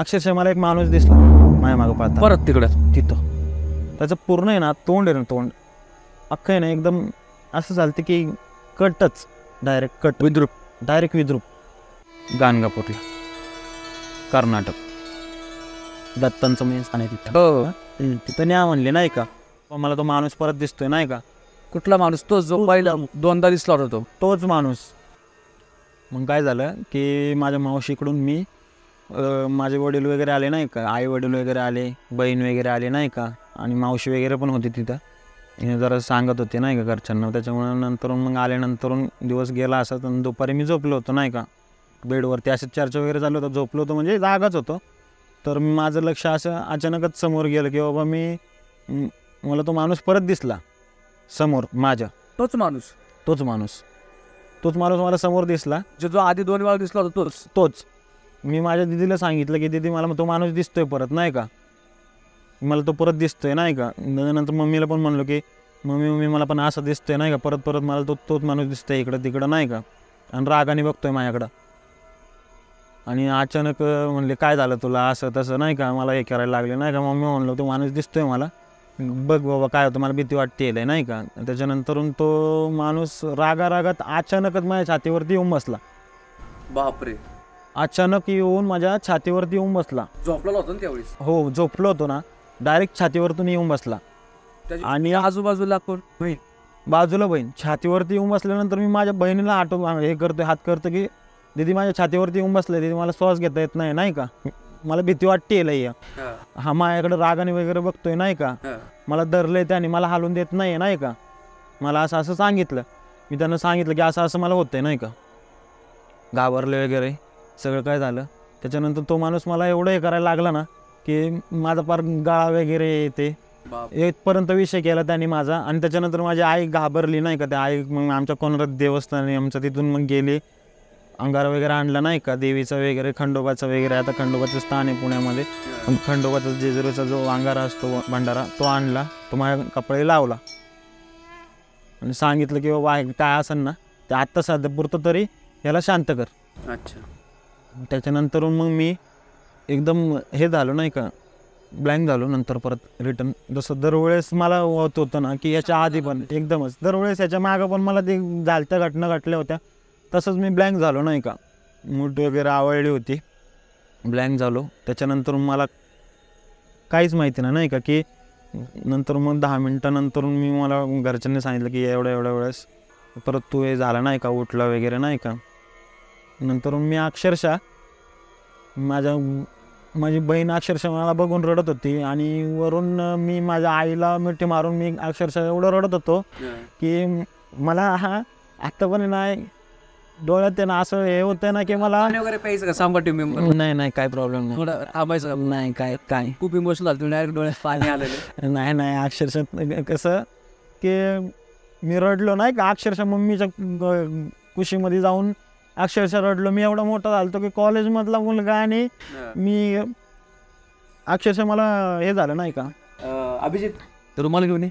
अक्षरशः मला एक माणूस दिसला माझ्या मागं पाहता परत तिकडं? तिथं. त्याचं पूर्ण आहे ना तोंड आहे ना तोंड. अख्खं आहे ना एकदम असं चालतं की कटच. डायरेक्ट कट विद्रुप. डायरेक्ट विद्रुप. गाणगापूरला. कर्नाटक. दत्तांचं मेन स्थान आहे तिथं. हो. तिथं न्या म्हणले नाही का? मला तो माणूस परत दिसतोय नाही का? कुठला माणूस? तो जो पहिला दोनदा दिसला होता तो. तोच माणूस. मग काय झालं की माझ्या मावशीकडून मी अं, माझे वडील वगैरे आले नाही का? आई वडील वगैरे आले बहीण वगैरे आले नाही का? आणि मावशी वगैरे पण होती तिथं. हे जरा सांगत होते नाही का घरच्यांना. त्याच्यामुळे नंतर मग आल्यानंतर दिवस गेला असं. तर दुपारी मी झोपलो होतो नाही का? बेडवरती असं चर्चा वगैरे चालू होतं झोपलो होतो म्हणजे जागाच होतो. तर माझं लक्ष असं अचानकच समोर गेलं की बाबा मी म- मला तो माणूस परत दिसला. समोर माझ्या. तोच माणूस? तोच माणूस. तोच माणूस मला समोर दिसला. जो जो आधी दोन वेळा दिसला होता तोच? तोच. मी माझ्या दिदीला सांगितलं की दिदी मला तो माणूस दिसतोय परत नाही का? मला तो परत दिसतोय नाही का? नंतर मम्मीला पण म्हणलो की मम्मी मम्मी मला पण असं दिसतोय नाही का? परत परत मला तो तोच माणूस दिसतोय इकडं तिकडं नाही का? आणि रागाने बघतोय माझ्याकडं. आणि अचानक म्हणले काय झालं तुला? असं तसं नाही का? मला हे करायला लागले नाही का? मम्मी म्हणलो तो माणूस दिसतोय मला. बघ बाबा काय होतं? मला भीती वाटते नाही का? त्याच्यानंतरून तो माणूस रागा रागात अचानकच माझ्या छातीवरती येऊन बसला. बापरे. अचानक येऊन माझ्या छातीवरती येऊन बसला. झोपलेला होता ना त्यावेळेस? हो झोपलो होतो ना. डायरेक्ट छातीवरतून येऊन बसला. आणि आजूबाजूला कोण? बहीण? बाजूला बहीण. छातीवरती येऊन बसल्यानंतर मी माझ्या बहिणीला आठव हे करतोय हात करतो की दीदी माझ्या छातीवरती येऊन बसले. दीदी मला श्वास घेता येत नाही नाही का? मला भीती वाटते लई. हा. माझ्याकडे रागाने वगैरे बघतोय नाही का? मला धरलंय त्याने मला हालून देत नाही नाही का? मला असं असं सांगितलं. मी त्यांना सांगितलं की असं असं मला होतंय नाही का? घाबरले वगैरे. सगळं काय झालं? त्याच्यानंतर तो माणूस मला एवढं हे करायला लागला ना की माझा पार गाळा वगैरे येते. इथपर्यंत विषय केला त्यांनी माझा आणि त्याच्यानंतर माझी आई घाबरली नाही का? त्या आई मग आमच्या कोणरत देवस्थानी आमच्या तिथून मग गेली. अंगार वगैरे आणला नाही का? देवीचा वगैरे खंडोबाचा वगैरे. आता खंडोबाचं स्थान आहे पुण्यामध्ये. खंडोबाचा जेजुरीचा जो अंगारा असतो भंडारा तो आणला. तो माझ्या कपडे लावला. आणि सांगितलं की बाबा आहे- काय असेल ना ते आत्ता सध्या पुरतं तरी याला शांत कर. अच्छा. त्याच्यानंतर मग मी एकदम हे झालो नाही का ब्लँक झालो नंतर परत रिटर्न जसं दरवेळेस मला होत होतं ना की याच्या आधी पण एकदमच. दरवेळेस याच्या मागं पण मला ते झालत्या घटना घटल्या होत्या. तसंच मी ब्लँक झालो नाही का. मूठ वगैरे आवळली होती. ब्लँक झालो. त्याच्यानंतर मला काहीच माहिती नाही नाही का की नंतर मग दहा मिनटानंतर मी मला घरच्यांनी सांगितलं की एवढ्या एवढ्या वेळेस परत तू हे झाला नाही का उठला वगैरे नाही का. नंतर मी अक्षरशः माझ्या माझी बहीण अक्षरशः मला बघून रडत होती आणि वरून मी माझ्या आईला मिठी मारून मी अक्षरशः एवढं रडत होतो की मला हा आत्ता पण नाही डोळ्यात आहे ना असं हे होतं ना की मला वगैरे प्यायचं का? सांगा तुम्ही नाही नाही काय प्रॉब्लेम नाही. थोडं थांबायचं नाही काय काय? खूप इमोशनल झालं तुम्ही डायरेक्ट डोळ्यात पाणी आलेलं. नाही नाही अक्षरशः कसं की मी रडलो नाही का? अक्षरशः मम्मीच्या कुशीमध्ये जाऊन अक्षरशः रडलो. मी एवढा मोठा झालतो की कॉलेजमधला मुलगा आणि मी अक्षरशः मला हे झालं नाही का? अभिजित. तर रुमाल घेऊन ये.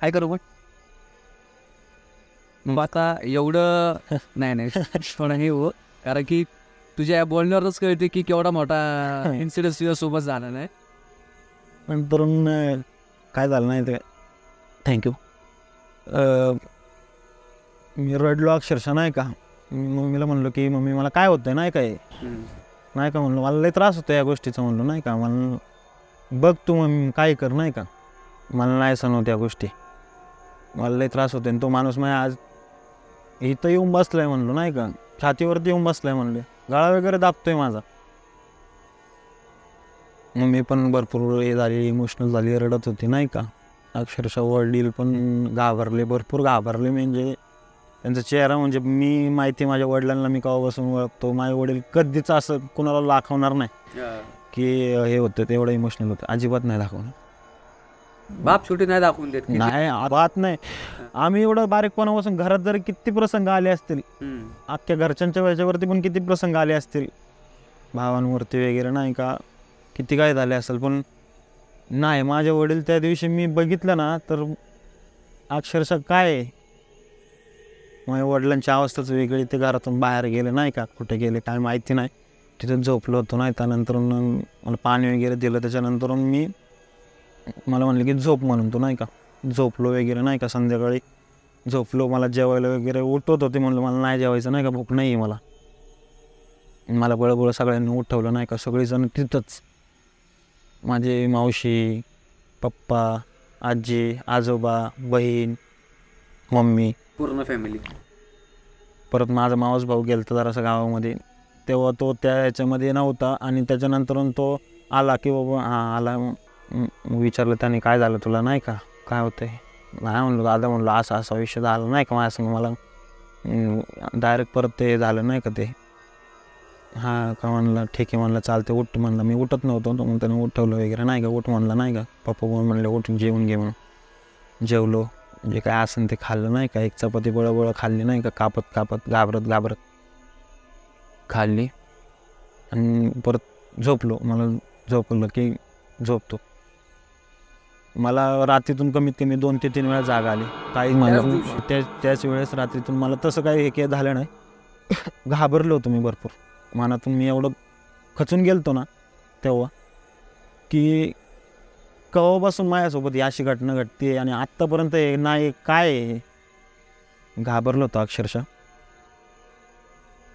काय करू पण मग आता एवढं नाही नाही. थोडं हे हो. कारण की तुझ्या या बोलण्यावरच कळते की केवढा मोठा इन्सिडेंट तुझ्या सोबत झाला नाही नंतर अं, काय झालं नाही ते? थँक्यू मी रडलो अक्षरशः नाही का? मी मम्मीला म्हणलो की मम्मी मला काय होतंय नाही काय नाही का म्हणलो मला लई त्रास होतो या गोष्टीचा म्हणलो नाही का? मला बघ तू मग काय कर नाही का? मला नाही सण होत या गोष्टी. मला लई त्रास होते आणि तो माणूस माझ्या आज इथं येऊन बसलाय म्हणलो नाही का? छातीवरती येऊन बसलाय म्हणले. गळा वगैरे दाबतोय माझा. मग मी पण भरपूर हे झाली इमोशनल झाली रडत होती नाही का? अक्षरशः वडील पण घाबरले भरपूर घाबरले म्हणजे त्यांचा चेहरा म्हणजे मी माहिती माझ्या वडिलांना मी केव्हा बसून ओळखतो. माझे वडील कधीच असं कुणाला दाखवणार नाही की हे होतं ते एवढं इमोशनल होतं. अजिबात नाही दाखवणार. बाप छोटी नाही दाखवून देत नाही बात नाही. आम्ही एवढं बारीकपणापासून घरात जरी किती प्रसंग आले असतील. अख्ख्या घरच्यांच्या वेळेच्यावरती पण किती प्रसंग आले असतील भावांवरती वगैरे नाही का किती काय झाले असेल पण नाही माझे वडील त्या दिवशी मी बघितलं ना तर अक्षरशः काय आहे? माझ्या वडिलांची अवस्थाच वेगळी. ते घरातून बाहेर गेले नाही का? कुठे गेले काय माहिती नाही. तिथं झोपलो होतो नाही. त्यानंतर मग मला पाणी वगैरे दिलं. त्याच्यानंतर मी मला म्हणलं की झोप म्हणून तो नाही का? झोपलो वगैरे नाही का संध्याकाळी? झोपलो. मला जेवायला वगैरे उठवत होते. म्हणलं मला नाही जेवायचं नाही का? भूक नाही आहे मला. मला बळबळ सगळ्यांनी उठवलं नाही का? सगळेजण तिथंच. माझे मावशी पप्पा आजी आजोबा बहीण मम्मी पूर्ण फॅमिली परत माझा मावस भाऊ गेलता जरासा गावामध्ये. तेव्हा तो त्या याच्यामध्ये नव्हता आणि त्याच्यानंतर तो आला की बाबा हां आला. मग विचारलं त्याने काय झालं तुला? नाही का? काय होतंय? नाही म्हणलो दादा म्हणलो असं असं आयुष्य झाला नाही का माझ्या संग? मला डायरेक्ट परत ते झालं नाही का ते? हां का? म्हणलं ठीक आहे म्हणलं चालते उठ म्हणलं. मी उठत नव्हतो तो मग त्याने उठवलं वगैरे नाही का? उठ म्हणलं नाही का? पप्पा म्हणून म्हणले जेवून घे म्हणून. जेवलो. जे काय असेल ते खाल्लं नाही का? एक चपाती बळबळ खाल्ली नाही का? कापत कापत घाबरत घाबरत. खाल्ली. आणि परत झोपलो. मला झोपलं की झोपतो. मला रात्रीतून कमीत कमी दोन ते तीन वेळा जाग आली. काही मला? त्या त्याच वेळेस रात्रीतून मला तसं काही हे काही झालं नाही. घाबरलो होतो मी भरपूर. मनातून मी एवढं खचून गेलतो ना तेव्हा की केव्हापासून माझ्यासोबत ही अशी घटना घडते आणि आत्तापर्यंत हे नाही काय आहे हे? घाबरलो होतो अक्षरशः.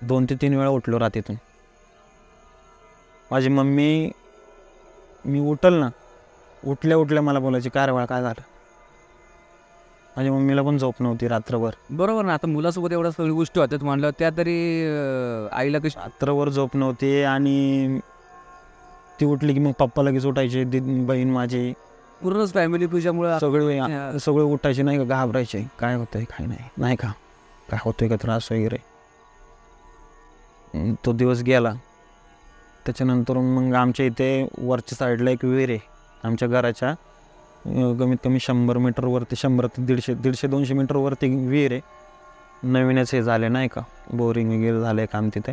दोन ते तीन वेळा उठलो रात्रीतून. माझी मम्मी मी उठल ना उठल्या उठल्या मला बोलायची काय रे बाळा काय झालं? माझ्या मम्मीला पण झोप नव्हती रात्रभर. बरोबर ना आता मुलासोबत एवढ्या सगळ्या गोष्टी होत्यात म्हणलं त्या तरी अं, आईला कशी रात्रभर झोप नव्हती आणि ती उठली की मग पप्पा लगेच उठायचे बहीण माझी. पूर्णच फॅमिली तुझ्यामुळे सगळे हा. सगळे उठायचे नाही का घाबरायचे. काय होतंय काय नाही. नाही का? काय होतोय का त्रास वगैरे? अं, तो दिवस गेला. त्याच्यानंतर मग आमच्या इथे वरच्या साईडला एक विहीर आहे. आमच्या घराच्या अं, कमीत कमी शंभर मीटरवरती शंभर ते दीडशे दीडशे दोनशे मीटरवरती विहीर आहे. नवीनच हे झाले नाही का? बोरिंग वगैरे झालं काम तिथे.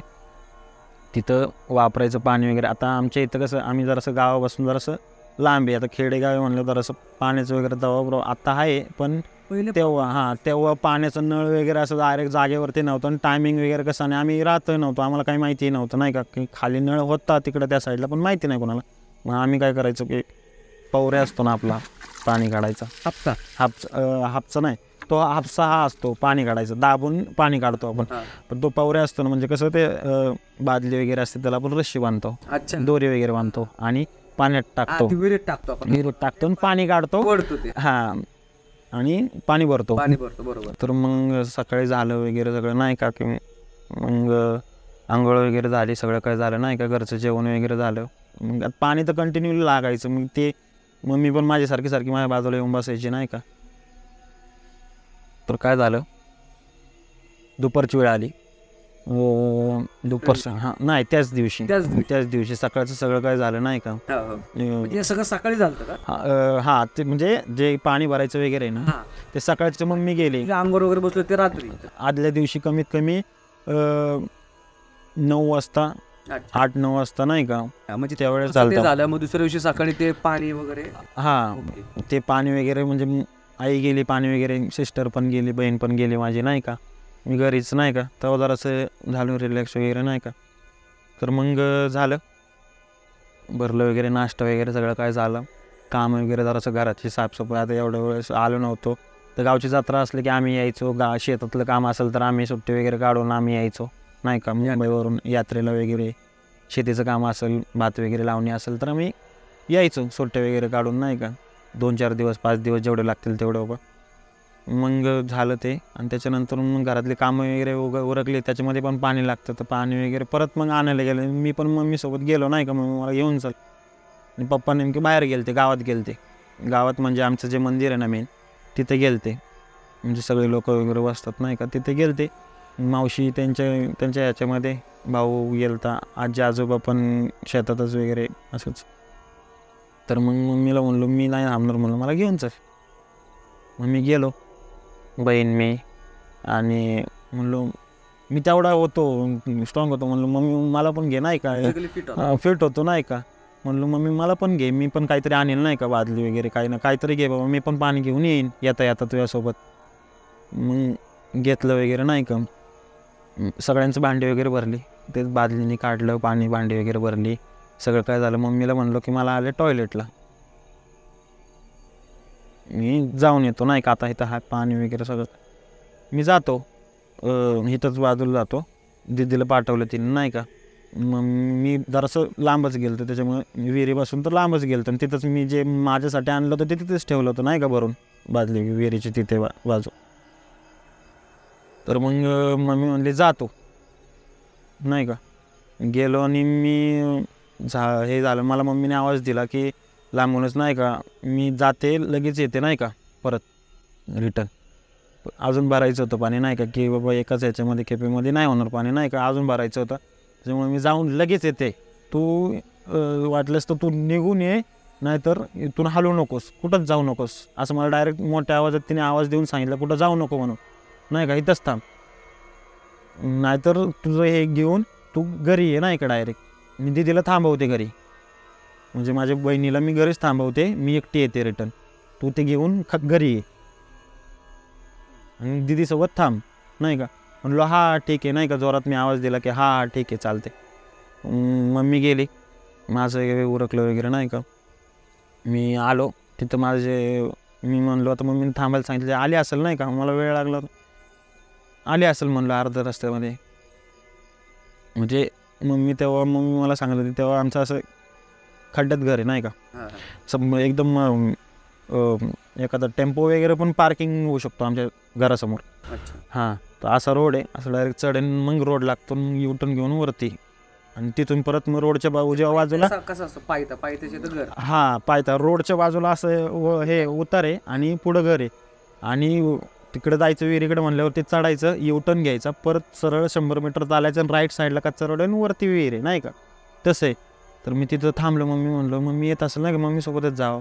तिथं वापरायचं पाणी वगैरे. आता आमच्या इथं कसं आम्ही जरासं गावापासून जरासं लांब आहे. आता खेडेगाव म्हणलं जरासं पाण्याचं वगैरे दवा बरोबर आता आहे पण पहिले तेव्हा हां तेव्हा पाण्याचं नळ वगैरे असं डायरेक्ट जागेवरती नव्हतं आणि टायमिंग वगैरे कसं आणि आम्ही राहतोय नव्हतो. आम्हाला काही माहिती नव्हतं नाही का? की खाली नळ होता तिकडं त्या साईडला पण माहिती नाही कोणाला. मग आम्ही काय करायचो की पवरे असतो ना आपला पाणी काढायचा. हापसा. हापस हापसा नाही. तो हापसा हा असतो पाणी काढायचं. दाबून पाणी काढतो आपण. पण तो पवरे असतो ना म्हणजे कसं ते बादली वगैरे असते त्याला आपण रस्सी बांधतो. दोरी वगैरे बांधतो आणि पाण्यात टाकतो. विहिरीत टाकतो विहिरीत टाकतो आणि पाणी काढतो. हा. आणि पाणी भरतो. पाणी भरतो बरोबर. तर मग सकाळी झालं वगैरे सगळं नाही का की मग आंघोळ वगैरे झाली सगळं काय झालं नाही का घरचं जेवण वगैरे झालं. मग पाणी तर कंटिन्यू लागायचं. मग ते मम्मी पण माझ्यासारखी सारखी माझ्या बाजूला येऊन बसायची नाही का. तर काय झालं? दुपारची वेळ आली. अं, दुपारचं हां नाही त्याच दिवशी. त्याच दिवशी. सकाळचं सगळं काय झालं नाही का? हा, हा. म्हणजे सगळं सकाळी झालं का? हा ते म्हणजे जे पाणी भरायचं वगैरे ना ते सकाळचं मग मी गेले. अंगावर वगैरे बसलो ते रात्री. आदल्या दिवशी कमीत कमी नऊ वाजता. आठ नऊ वाजता नाही का? म्हणजे त्यावेळेस झालं. मग दुसऱ्या दिवशी सकाळी ते पाणी वगैरे? हां. ते पाणी वगैरे म्हणजे आई गेली पाणी वगैरे सिस्टर पण गेली बहीण पण गेली माझी नाही का? मी घरीच नाही का? तेव्हा जरासं झालं रिलॅक्स वगैरे नाही का? तर मग झालं. भरलं वगैरे नाश्ता वगैरे सगळं काय झालं. काम वगैरे जरासं घराची साफसफाई आता एवढ्या वेळेस आलो नव्हतो. तर गावची जत्रा असली की आम्ही यायचो गा शेतातलं काम असेल तर आम्ही सुट्टी वगैरे काढून आम्ही यायचो नाही का? मुंबईवरून यात्रेला वगैरे शेतीचं काम असेल भात वगैरे लावणी असेल तर आम्ही यायचो सुट्ट्या वगैरे काढून नाही का? दोन चार दिवस पाच दिवस जेवढे लागतील तेवढं बघ. मग झालं ते आणि त्याच्यानंतर मग घरातले कामं वगैरे उग उरकले त्याच्यामध्ये पण पाणी लागतं. तर पाणी वगैरे परत मग आणायला गेलं. मी पण मम्मीसोबत गेलो नाही का मग मला घेऊन चाल. आणि पप्पा नेमके बाहेर गेलते गावात गेलते. गावात म्हणजे आमचं जे मंदिर आहे ना मेन तिथे गेलते. म्हणजे सगळे लोक वगैरे बसतात नाही का तिथे गेलते. मावशी त्यांच्या त्यांच्या ह्याच्यामध्ये भाऊ गेलता आजी आजोबा पण शेतातच वगैरे असंच. तर मग मम्मीला म्हणलो मी नाही थांबणार म्हणलं मला घेऊन चल. मग मी गेलो बहीण मी आणि म्हणलो मी तेवढा होतो स्ट्रॉंग होतो. म्हणलो मम्मी मला पण घे नाही का. फिट होतो नाही का? म्हणलो मम्मी मला पण घे मी पण काहीतरी आणेल नाही का बादली वगैरे काही ना काहीतरी घे बाबा मी पण पाणी घेऊन येईन येता येता तुझ्यासोबत. मग घेतलं वगैरे नाही का? सगळ्यांचं भांडी वगैरे भरली तेच बादलीने काढलं पाणी भांडी वगैरे भरली. सगळं काय झालं? मम्मीला म्हणलो की मला आले टॉयलेटला मी जाऊन येतो नाही का? आता इथं हात पाणी वगैरे सगळं. मी जातो. इथंच बाजूला जातो. दिदीला पाठवलं तिने नाही का? मग मी जरासं लांबच गेलं त्याच्यामुळे मी विहिरीपासून तर लांबच गेलं आणि तिथंच मी जे माझ्यासाठी आणलं होतं ते तिथेच ठेवलं होतं नाही का भरून? बाजली विहिरीची तिथे बा बाजू. तर मग मम्मी म्हणली जातो. नाही का? गेलो आणि मी झा हे झालं. मला मम्मीने आवाज दिला की लांबूनच नाही का? मी जाते लगेच येते नाही का? परत रिटर्न अजून भरायचं होतं पाणी नाही का? की बाबा एकाच ह्याच्यामध्ये खेपेमध्ये नाही होणार पाणी नाही का? अजून भरायचं होतं. त्याच्यामुळे मी जाऊन लगेच येते. तू वाटलंस तर तू निघून ये नाहीतर इथून हलू नकोस. कुठंच जाऊ नकोस. असं मला डायरेक्ट मोठ्या आवाजात तिने आवाज देऊन सांगितलं कुठं जाऊ नको म्हणून. नाही का? इथंच थांब. नाहीतर तुझं हे घेऊन तू घरी ये नाही का डायरेक्ट मी दिदीला थांबवते घरी. म्हणजे माझ्या बहिणीला मी घरीच थांबवते. मी एकटी येते रिटर्न तू ते घेऊन ख घरी ये. आणि दिदीसोबत थांब. नाही का? म्हणलो हा ठीक आहे. नाही का? जोरात मी आवाज दिला की हा ठीक आहे चालते मम्मी गेली. माझं उरकलं वगैरे नाही का? मी आलो. तिथं माझे मी म्हणलो आता मम्मीने थांबायला सांगितलं आली असेल नाही का? मला वेळ लागला. आली असेल म्हणलं अर्ध्या रस्त्यामध्ये. म्हणजे मम्मी तेव्हा मम्मी मला सांगत होती तेव्हा आमचं असं खड्ड्यात घर आहे नाही का? सम एकदम अं, एखादा टेम्पो वगैरे पण पार्किंग होऊ शकतो आमच्या घरासमोर. अच्छा. हां तर असा रोड आहे असं डायरेक्ट चढेन मग रोड लागतो मग युटर्न घेऊन वरती. आणि तिथून परत मग रोडच्या बा उजव्या बाजूला कसा कसं असतं? पायथा पायथ्याचे तर घर. हां पायथा रोडच्या बाजूला असं व हे उतार आहे आणि पुढं घर आहे. आणि तिकडे जायचं विहिरीकडे म्हणल्यावर ते चढायचं युटर्न घ्यायचा परत सरळ शंभर मीटर चालायचं आणि राईट साईडला कच्चा रोड आहे आणि वरती विहीर आहे नाही का? तसं आहे. तर मी तिथं थांबलो मम्मी म्हणलो मम्मी येत असेल ना का? मम्मीसोबतच जावं.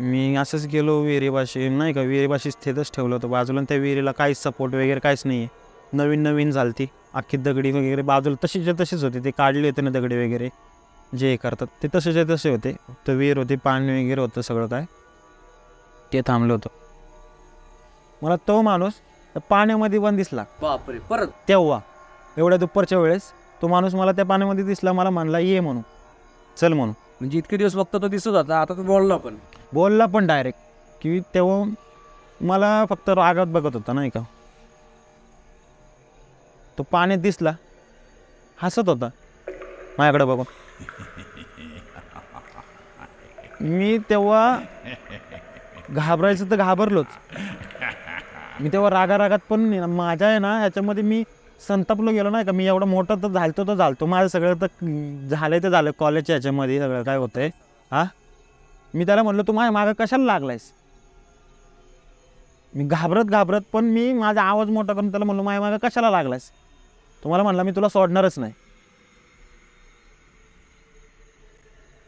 मी असंच गेलो विहिरीपाशी नाही का? विहिरीपाशीच तिथंच ठेवलं होतं बाजूला त्या विहिरीला काहीच सपोर्ट वगैरे काहीच नाही आहे नवीन नवीन झालती. अख्खी दगडी वगैरे बाजूला तशीच्या तशीच होती. ते काढले होते ना दगडी वगैरे जे हे करतात. ते तसेच्या तसे होते. तर विहीर होती पाणी वगैरे होतं सगळं काय. ते थांबलं होतं. मला तो माणूस पाण्यामध्ये पण दिसला. बापरे परत? तेव्हा एवढ्या दुपारच्या वेळेस तो माणूस मला त्या पाण्यामध्ये दिसला मला म्हणला ये म्हणून. चल म्हणून. म्हणजे इतके दिवस फक्त तो दिसत होता आता तो बोलला पण. बोलला पण डायरेक्ट की तेव्हा मला फक्त रागात बघत होता नाही का? तो पाण्यात दिसला हसत होता. माझ्याकडे बघून. मी तेव्हा घाबरायचं तर घाबरलोच. मी तेव्हा रागा रागात पण माझ्या आहे ना याच्यामध्ये मी संतापलो गेलो नाही का मी एवढं मोठं तर झालतो तर झालतो. माझं सगळं तर झालं ते झालं कॉलेजच्या याच्यामध्ये सगळं काय होतंय. हा? मी त्याला म्हटलं तू माझ्या मागं कशाला लागलायस? मी घाबरत घाबरत पण मी माझा आवाज मोठा करून त्याला म्हणलो माझ्या मागं कशाला लागलायस? तुम्हाला म्हणला मी तुला सोडणारच नाही.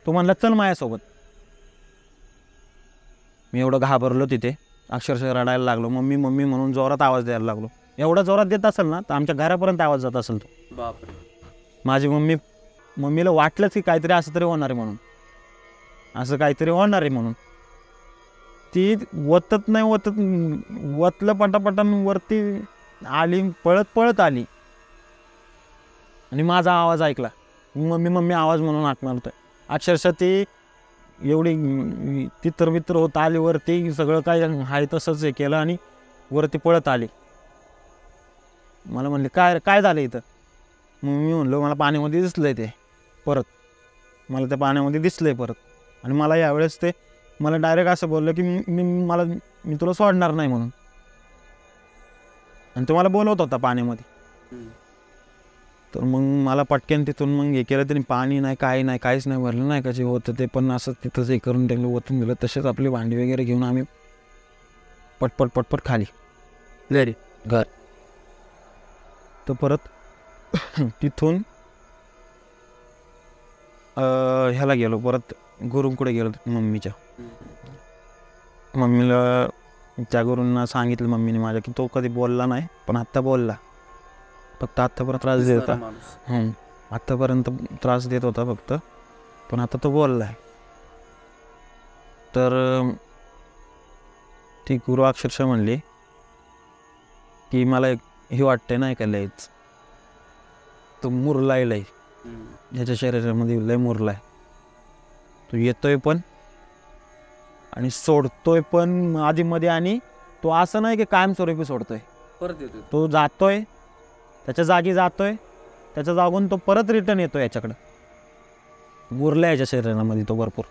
तो म्हणला चल माझ्यासोबत. मी एवढं घाबरलो तिथे. अक्षरशः रडायला लागलो. मम्मी मम्मी म्हणून जोरात आवाज द्यायला लागलो. एवढा जोरात देत असेल ना तर आमच्या घरापर्यंत आवाज जात असेल तो. बापरे. माझी मम्मी मम्मीला वाटलंच की काहीतरी असं तरी होणार आहे म्हणून. असं काहीतरी होणार आहे म्हणून. ती वतत नाही वतत वतलं पटापटा वरती आली पळत पळत आली. आणि माझा आवाज ऐकला. मम्मी मम्मी आवाज म्हणून हाक मारतोय अक्षरशः ती एवढी तितर मित्र होत आले वरती सगळं काय आहे तसंच हे केलं आणि वरती पळत आली. मला म्हणले काय काय झालं इथं? मग मी म्हणलो मला पाण्यामध्ये दिसलं आहे ते परत. मला त्या पाण्यामध्ये दिसलं आहे परत. आणि मला यावेळेस ते मला डायरेक्ट असं बोललं की मी- मला मी तुला सोडणार नाही म्हणून. आणि तो मला बोलवत होता पाण्यामध्ये. तर मग मला पटक्यान तिथून मग हे केलं तरी पाणी नाही काही नाही काहीच नाही भरलं नाही का जे होतं ते पण असं तिथंच हे करून त्यांनी ओतून दिलं. तसेच आपली भांडी वगैरे घेऊन आम्ही पटपट पटपट खाली. घरी घर. तर परत तिथून अं, ह्याला गेलो परत गुरुंकडे गेलो मम्मीच्या. मम्मीला त्या गुरूंना सांगितलं मम्मीने माझ्या की तो कधी बोलला नाही पण आत्ता बोलला. फक्त आत्तापर्यंत त्रास देत होता. हं. आत्तापर्यंत त्रास देत होता फक्त. पण आता तो बोलला आहे तर अं, ती गुरु अक्षरशः म्हणली की मला एक हे वाटतंय नाही का लयच. तो मुरलाय लय. ज्याच्या शरीरामध्ये लय मुरलाय. तो येतोय पण आणि सोडतोय पण आधीमध्ये आणि तो असं नाही की कायमस्वरूपी सोडतोय. परत येतो तो जातोय त्याच्या जागी जातोय. त्याच्या जागून तो परत रिटर्न येतो याच्याकडं. मुरला याच्या शरीरामध्ये तो भरपूर.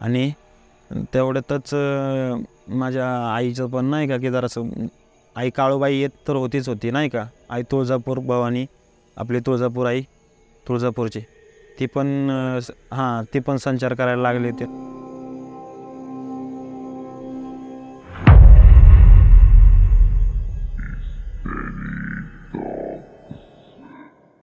आणि तेवढ्यातच माझ्या आईचं पण नाही का की जरासं आई काळूबाई येत तर होतीच होती नाही का? आई तुळजापूर भवानी आपली तुळजापूर आई तुळजापूरची. ती पण हां ती पण संचार करायला लागली होती.